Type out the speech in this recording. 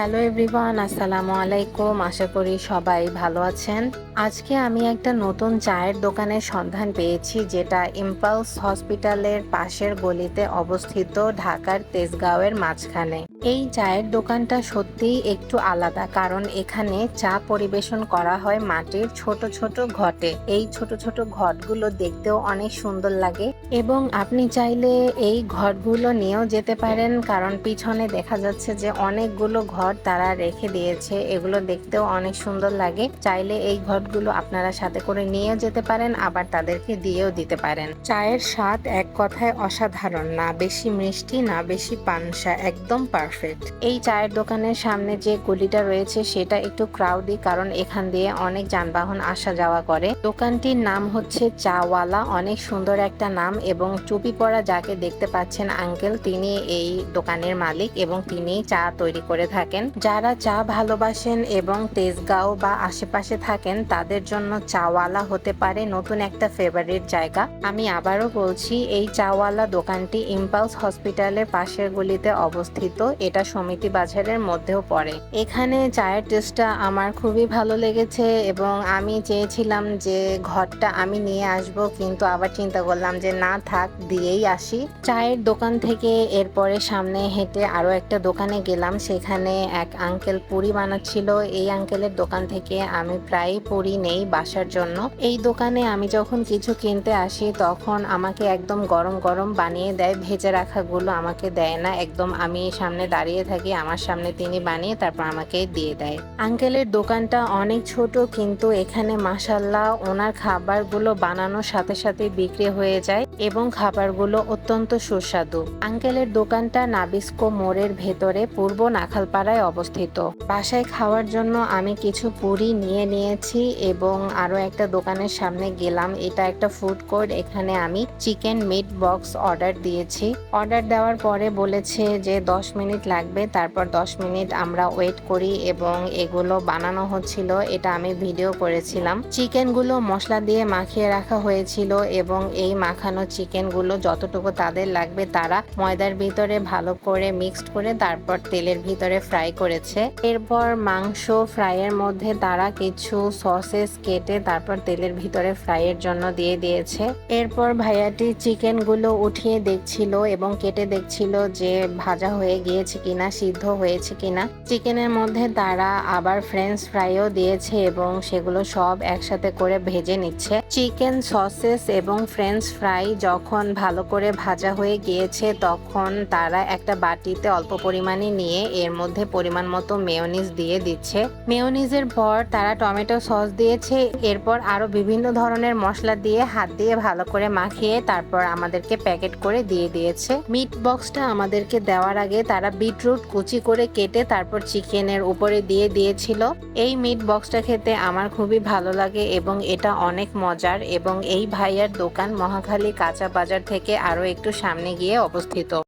Hello everyone আসসালামু আলাইকুম আশা করি সবাই ভালো আছেন। আজকে আমি একটা নতুন চায়ের দোকানের সন্ধান পেয়েছি, যেটা ইম্পালস হসপিটালের পাশের গলিতে অবস্থিত ঢাকার তেজগাঁওয়ের মাঝখানে। এই চায়ের দোকানটা সত্যিই একটু আলাদা, কারণ এখানে চা পরিবেশন করা হয় মাটির ছোট ছোট ঘটে। এই ছোট ছোট ঘটগুলো দেখতেও অনেক সুন্দর লাগে। এবং আপনি চাইলে এই ঘরগুলো নিয়েও যেতে পারেন, কারণ পিছনে দেখা যাচ্ছে যে অনেকগুলো ঘর তারা রেখে দিয়েছে। এগুলো দেখতেও অনেক সুন্দর লাগে। চাইলে এই ঘরগুলো আপনারা সাথে করে নিয়েও যেতে পারেন, আবার তাদেরকে দিয়েও দিতে পারেন। চায়ের স্বাদ এক কথায় অসাধারণ, না বেশি মিষ্টি, না বেশি পানসা, একদম পারফেক্ট। এই চায়ের দোকানের সামনে যে গলিটা রয়েছে, সেটা একটু ক্রাউডি, কারণ এখান দিয়ে অনেক যানবাহন আসা যাওয়া করে। দোকানটির নাম হচ্ছে চাওয়ালা। অনেক সুন্দর একটা নাম। এবং টুপি পরা যাকে দেখতে পাচ্ছেন আঙ্কেল তিনি এই দোকানের মালিক এবং তিনি চা তৈরি করে থাকেন। যারা চা ভালোবাসেন এবং তেজগাঁও বা আশেপাশে থাকেন, তাদের জন্য চাওয়ালা হতে পারে নতুন একটা ফেভারিট জায়গা। আমি আবারও বলছি, এই চাওয়ালা দোকানটি ইম্পালস হসপিটালের পাশের গলিতে অবস্থিত। এটা সমিতি বাজারের মধ্যেও পড়ে। এখানে চায়ের টেস্টটা আমার খুবই ভালো লেগেছে এবং আমি চেয়েছিলাম যে ঘরটা আমি নিয়ে আসব, কিন্তু আবার চিন্তা করলাম যে না থাক দিয়েই আসি। চায়ের দোকান থেকে এরপরে সামনে হেঁটে আরও একটা দোকানে গেলাম। সেখানে এক আঙ্কেল পুরি বানাচ্ছিল। এই আঙ্কেলের দোকান থেকে আমি প্রায় পুরি নেই বাসার জন্য। এই দোকানে আমি যখন কিছু কিনতে আসি, তখন আমাকে একদম গরম গরম বানিয়ে দেয়। ভেজে রাখাগুলো আমাকে দেয় না। একদম আমি সামনে দাঁড়িয়ে থাকি, আমার সামনে তিনি বানিয়ে তারপর আমাকে দিয়ে দেয়। আঙ্কেলের দোকানটা অনেক ছোট, কিন্তু এখানে মাসাল্লাহ ওনার খাবারগুলো বানানোর সাথে সাথে বিক্রি হয়ে যায়। এবং খাবারগুলো অত্যন্ত সুস্বাদু। আঙ্কেলের দোকানটা নাবিস্কো মোড়ের ভেতরে পূর্ব নাখালপাড়ায় অবস্থিত। বাসায় খাওয়ার জন্য আমি কিছু পুরি নিয়ে নিয়েছি এবং আরও একটা দোকানের সামনে গেলাম। এটা একটা ফুড কোর্ট। এখানে আমি চিকেন মিট বক্স অর্ডার দিয়েছি। অর্ডার দেওয়ার পরে বলেছে যে 10 মিনিট লাগবে। তারপর 10 মিনিট আমরা ওয়েট করি এবং এগুলো বানানো হচ্ছিল। এটা আমি ভিডিও করেছিলাম। চিকেনগুলো মশলা দিয়ে মাখিয়ে রাখা হয়েছিল এবং এই মাখানো চিকেনগুলো যতটুকু তাদের লাগবে তারা ময়দার ভিতরে ভালো করে মিক্সড করে তারপর তেলের ভিতরে ফ্রাই করেছে। এরপর মাংস ফ্রাইয়ের মধ্যে তারা কিছু সসেস কেটে তারপর তেলের ভিতরে ফ্রাইয়ের জন্য দিয়ে দিয়েছে। এরপর ভাইয়াটি চিকেনগুলো উঠিয়ে দেখছিল এবং কেটে দেখছিল যে ভাজা হয়ে গিয়েছে কিনা, সিদ্ধ হয়েছে কিনা। চিকেনের মধ্যে তারা আবার ফ্রেঞ্চ ফ্রাইও দিয়েছে এবং সেগুলো সব একসাথে করে ভেজে নিচ্ছে। চিকেন সসেস এবং ফ্রেঞ্চ ফ্রাই যখন ভালো করে ভাজা হয়ে গিয়েছে, তখন তারা একটা বাটিতে অল্প পরিমাণে নিয়ে এর মধ্যে পরিমাণ মতো মেয়োনিজ দিয়ে দিচ্ছে। মেয়োনিজের পর তারা টমেটো সস দিয়েছে, এরপর আরও বিভিন্ন ধরনের মশলা দিয়ে হাত দিয়ে ভালো করে মাখিয়ে তারপর আমাদেরকে প্যাকেট করে দিয়ে দিয়েছে। মিট বক্সটা আমাদেরকে দেওয়ার আগে তারা বিটরুট কুচি করে কেটে তারপর চিকেনের উপরে দিয়ে দিয়েছিল। এই মিট বক্সটা খেতে আমার খুবই ভালো লাগে এবং এটা অনেক মজার এবং এই ভাইয়ার দোকান মহাখালী কাঁচা বাজার থেকে আরও একটু সামনে গিয়ে অবস্থিত।